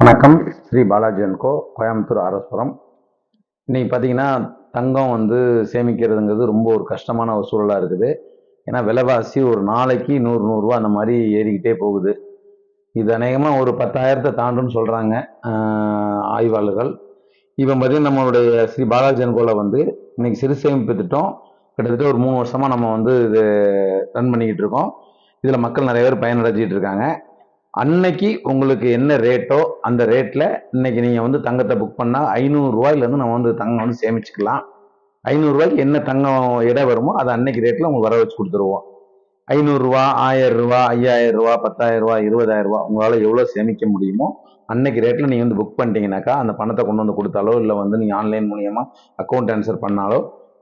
வணக்கம். Shri Balaji and co co Coimbatore RS Puram இன்னைக்கு பார்த்தீங்கன்னா தங்கம் வந்து சேமிக்கிறதுங்கிறது ரொம்ப ஒரு கஷ்டமான ஒரு சூழலாக இருக்குது. ஏன்னா விலைவாசி ஒரு நாளைக்கு நூறு நூறுரூவா அந்த மாதிரி ஏறிக்கிட்டே போகுது. இது அநேகமாக ஒரு பத்தாயிரத்தை தாண்டுன்னு சொல்கிறாங்க ஆய்வாளர்கள். இப்போ பார்த்தீங்கன்னா நம்மளுடைய ஸ்ரீ பாலாஜி அன்கோவில் வந்து இன்னைக்கு சிறு சேமிப்பு திட்டம் கிட்டத்தட்ட ஒரு மூணு வருஷமாக நம்ம வந்து இது ரன் பண்ணிக்கிட்டு இருக்கோம். இதில் மக்கள் நிறைய பேர் பயனடைஞ்சிட்டு இருக்காங்க. அன்னைக்கு உங்களுக்கு என்ன ரேட்டோ அந்த ரேட்டில் இன்னைக்கு நீங்கள் வந்து தங்கத்தை புக் பண்ணால் ஐநூறுரூவாயிலேருந்து நம்ம வந்து தங்கம் வந்து சேமிச்சுக்கலாம். ஐநூறுரூவாய்க்கு என்ன தங்கம் இடம் வருமோ அதை அன்னைக்கு ரேட்டில் உங்களுக்கு வர வச்சு கொடுத்துருவோம். ஐநூறுரூவா ஆயிரரூவா ஐயாயிரரூவா பத்தாயிரரூவா ரூபா ரூபா உங்களால் எவ்வளோ சேமிக்க முடியுமோ அன்னைக்கு ரேட்டில் நீங்கள் வந்து புக் பண்ணிட்டீங்கனாக்கா அந்த பணத்தை கொண்டு வந்து கொடுத்தாலோ இல்லை வந்து நீங்கள் ஆன்லைன் மூலியமாக அக்கௌண்ட் ட்ரான்ஸ்ஃபர் பண்ணாலோ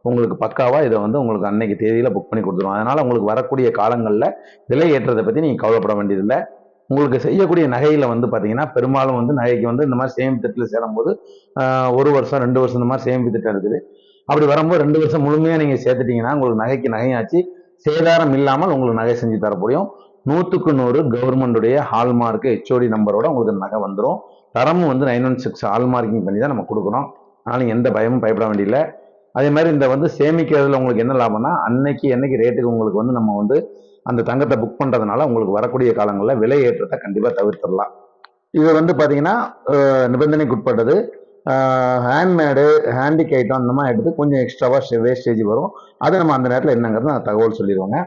உங்களுக்கு பக்காவாக இதை வந்து உங்களுக்கு அன்னைக்கு தேதியில் புக் பண்ணி கொடுத்துருவோம். அதனால் உங்களுக்கு வரக்கூடிய காலங்களில் விலை ஏற்றதை பற்றி நீங்கள் கவலைப்பட வேண்டியதில்லை. உங்களுக்கு செய்யக்கூடிய நகையில் வந்து பார்த்தீங்கன்னா பெரும்பாலும் வந்து நகைக்கு வந்து இந்த மாதிரி சேமிப்பு திட்டத்தில் சேரும்போது ஒரு வருஷம் ரெண்டு வருஷம் இந்த மாதிரி சேமிப்பு திட்டம் இருக்குது. அப்படி வரும்போது ரெண்டு வருஷம் முழுமையாக நீங்கள் சேர்த்துட்டீங்கன்னா உங்களுக்கு நகைக்கு நகையாச்சு. சேதாரம் இல்லாமல் உங்களுக்கு நகை செஞ்சு தர முடியும். நூற்றுக்கு நூறு கவர்மெண்டுடைய ஹால்மார்க் ஹெச்ஓடி நம்பரோட உங்களுக்கு நகை வந்துடும் தரமும் வந்து நைன் ஒன் சிக்ஸ் ஹால்மார்க்கிங் பண்ணி தான் நம்ம கொடுக்குறோம் அதனால் எந்த பயமும் பயப்பட வேண்டியதில்லை. அதே மாதிரி இந்த வந்து சேமிக்கிறதுல உங்களுக்கு என்ன லாபம்னா அன்னைக்கு என்னைக்கு ரேட்டுக்கு உங்களுக்கு வந்து நம்ம வந்து அந்த தங்கத்தை புக் பண்ணுறதுனால உங்களுக்கு வரக்கூடிய காலங்களில் விலை ஏற்றத்தை கண்டிப்பாக தவிர்த்துடலாம். இது வந்து பார்த்தீங்கன்னா நிபந்தனைக்குட்பட்டது நிபந்தனைக்கு உட்பட்டது. ஹேண்ட்மேடு ஹேண்டிக் ஐட்டம் அந்த மாதிரி எடுத்து கொஞ்சம் எக்ஸ்ட்ராவாக வேஸ்டேஜ் வரும். அதை நம்ம அந்த நேரத்தில் என்னங்கிறது நான் தகவல் சொல்லிடுவோங்க.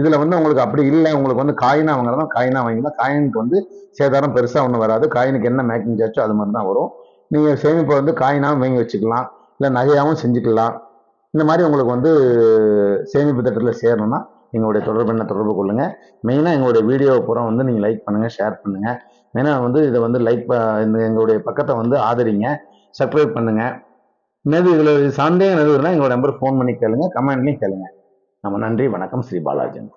இதில் வந்து உங்களுக்கு அப்படி இல்லை. உங்களுக்கு வந்து காயினாக வாங்குறதா? காயினாக வாங்கினா காயினுக்கு வந்து சேதாரம் பெருசாக ஒன்றும் வராது. காயினுக்கு என்ன மேக்கிங் சார்ஜோ அது மாதிரி தான் வரும். நீங்கள் சேமிப்பை வந்து காயினாகவும் வாங்கி வச்சுக்கலாம். இல்லை நகையாகவும் செஞ்சுக்கலாம். இந்த மாதிரி உங்களுக்கு வந்து சேமிப்பு திட்டத்தில் சேரணும்னா எங்களுடைய தொடர்பு என்ன தொடர்பு கொள்ளுங்க. மெயினாக எங்களுடைய வீடியோவை பூரா வந்து நீங்கள் லைக் பண்ணுங்கள் ஷேர் பண்ணுங்கள் மெயினாக வந்து இதை வந்து லைக் இந்த எங்களுடைய பக்கத்தை வந்து ஆதரிங்க சப்ஸ்கிரைப் பண்ணுங்கள் என்னது இதில் சந்தேகம் எதுவும் எங்களோட நம்பர் ஃபோன் பண்ணி கேளுங்க கமெண்ட்லையும் கேளுங்க. நம்ம நன்றி வணக்கம் ஸ்ரீ பாலாஜன்